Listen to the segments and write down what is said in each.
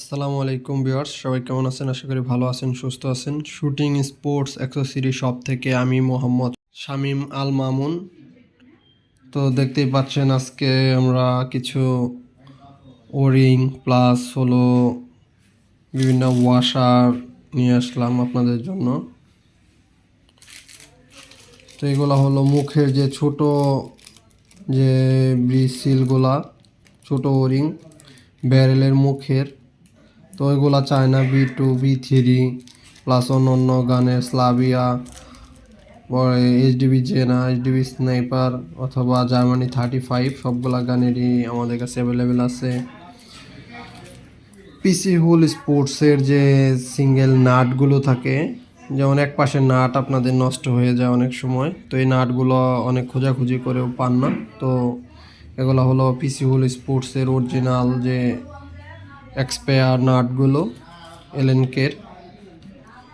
আসসালামু আলাইকুম ভিউয়ার্স, সবাই কেমন আছেন? আশা করি ভালো আছেন, সুস্থ আছেন। শুটিং স্পোর্টস অ্যাক্সেসরি শপ থেকে আমি মোহাম্মদ শামীম আল মামুন। তো দেখতেই পাচ্ছেন আজকে আমরা কিছু ওরিং প্লাস হলো বিভিন্ন ওয়াশার নিয়ে আসলাম আপনাদের জন্য। তো এগুলো হলো মুখের যে ছোট যে ব্রিসিলগুলা ছোট ওরিং ব্যারেলের মুখের তো ওইগুলা China, B two, B three, plus অন্য অন্য গানের স্লাভিয়া এইচডিবি জেনা এইচডিবি স্নাইপার, অথবা জার্মানি থার্টি ফাইভ, সবগুলা গানেরই আমাদের কাছে অ্যাভেলেবেল আছে। পিসি হুল স্পোর্টসের যে সিঙ্গেল নাটগুলো থাকে, যেমন এক পাশে নাট আপনাদের নষ্ট হয়ে যায় অনেক সময়, তো এই নাটগুলো অনেক খোঁজাখুঁজি করেও পান না। তো এগুলো হলো পিসি হুল স্পোর্টসের অরিজিনাল যে এক্সপায়ার নাটগুলো এলএনকের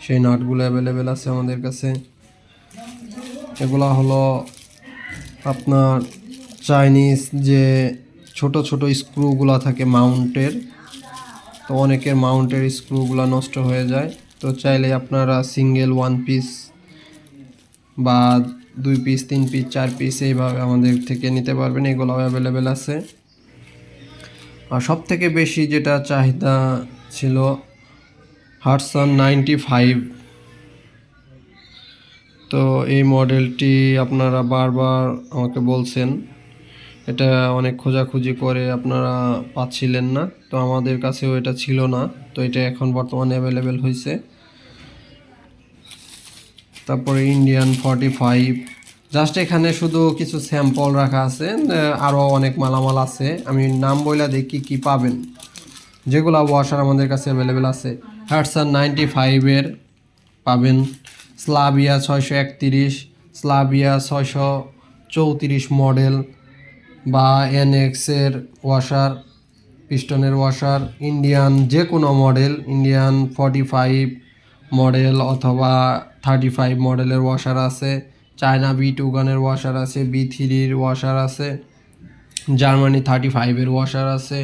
সেই নাটগুলো অ্যাভেলেবেল আছে আমাদের কাছে। এগুলো হলো আপনার চাইনিজ যে ছোট ছোট স্ক্রুগুলো থাকে মাউন্টের তো অনেকের মাউন্টের স্ক্রুগুলো নষ্ট হয়ে যায়। তো চাইলে আপনারা সিঙ্গেল ওয়ান পিস বা দুই পিস তিন পিস চার পিস এইভাবে আমাদের থেকে নিতে পারবেন। এগুলো অ্যাভেলেবেল আছে। সব থেকে বেশি যেটা চাহিদা ছিল হার্টসন নাইনটি ফাইভ তো এই মডেলটি আপনারা বারবার আমাকে বলছেন। এটা অনেক খোঁজাখুঁজি করে আপনারা পাচ্ছিলেন না। তো আমাদের কাছেও এটা ছিল না। তো এটা এখন বর্তমানে অ্যাভেলেবেল হয়েছে তারপরে ইন্ডিয়ান ফর্টি ফাইভ জাস্ট এখানে শুধু কিছু স্যাম্পল রাখা আছে আরও অনেক মালামাল আছে। আমি নাম বইলা দেখি কি পাবেন। যেগুলো ওয়াশার আমাদের কাছে অ্যাভেলেবেল আছে। হ্যাটসান নাইনটি ফাইভের পাবেন। স্লাভিয়া ছয়শো একতিরিশ স্লাভিয়া ছয়শো চৌত্রিশ মডেল বা এনএক্সের ওয়াশার পিস্টনের ওয়াশার ইন্ডিয়ান যে কোনো model Indian forty five model অথবা থার্টি ফাইভ মডেলের ওয়াশার আছে। চায়না বি টু গানের ওয়াশার আছে, বি থ্রির ওয়াশার আছে, জার্মানি থার্টি ফাইভের ওয়াশার আছে।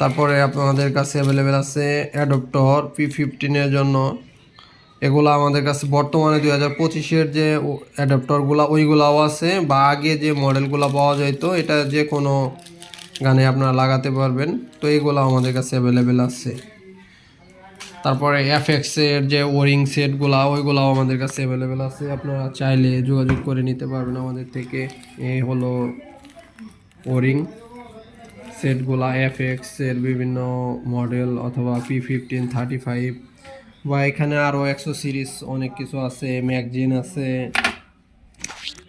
তারপরে আপনাদের কাছে অ্যাভেলেবেল আছে অ্যাডপ্টর পি ফিফটিনের জন্য। এগুলো আমাদের কাছে বর্তমানে দুই হাজার পঁচিশের যে অ্যাডাপ্টরগুলো ওইগুলাও আছে বা আগে যে মডেলগুলো পাওয়া যাইতো, এটা যে কোনো গানে আপনারা লাগাতে পারবেন। তো এইগুলো আমাদের কাছে অ্যাভেলেবেল আছে। তারপরে এফ এফএক্সের যে ওরিং সেটগুলো ওইগুলাও আমাদের কাছে অ্যাভেলেবেল আছে। আপনারা চাইলে যোগাযোগ করে নিতে পারবেন আমাদের থেকে। এ হলো ওরিং সেটগুলা এফ এফএক্সের বিভিন্ন মডেল অথবা পি ফিফটিন থার্টি ফাইভ বা এখানে আরও একশো সিরিজ অনেক কিছু আছে ম্যাগজিন আছে।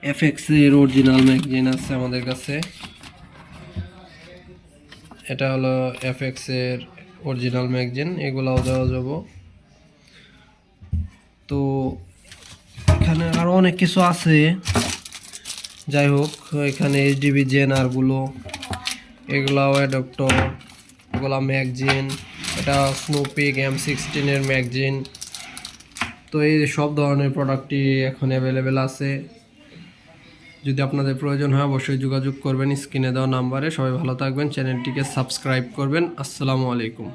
এফ এফএক্সের অরিজিনাল ম্যাগজিন আছে আমাদের কাছে। এটা হলো এফ এফএক্সের অরিজিনাল ম্যাগজিন এগুলাও দেওয়া যাব। তো এখানে আরও অনেক কিছু আছে। যাই হোক, এখানে এইচডিবি জেনারগুলো এগুলাও অ্যাডপ্টর এগুলা ম্যাগজিন এটা স্নোপিক এম সিক্সটিনের ম্যাগজিন তো এই সব ধরনের প্রোডাক্টই এখন অ্যাভেলেবেল আছে। যদি আপনাদের প্রয়োজন হয় অবশ্যই যোগাযোগ করবেন স্ক্রিনে দেওয়া নাম্বারে। সবাই ভালো থাকবেন, চ্যানেলটিকে সাবস্ক্রাইব করবেন। আসসালামু আলাইকুম।